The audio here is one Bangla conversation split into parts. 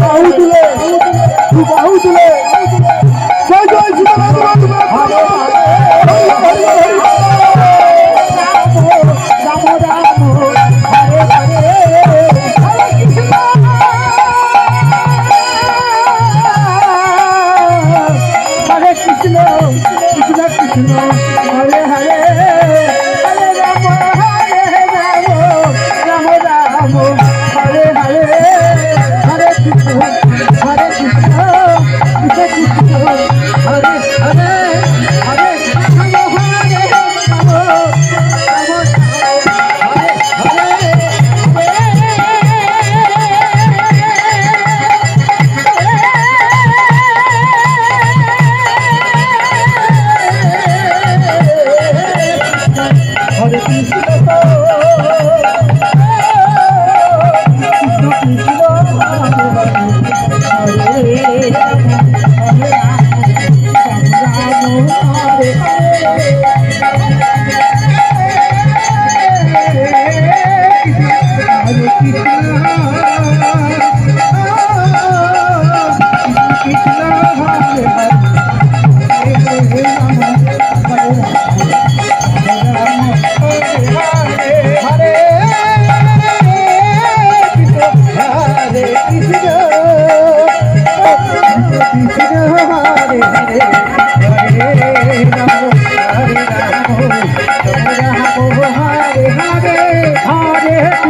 বাহু তুলে তুই বাহু তুলে জয় জয় amor. Hare Krishna.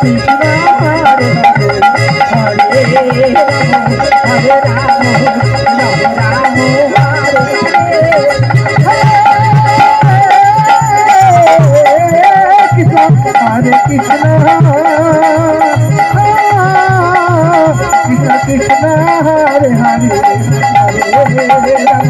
Hare Hare Hare Hare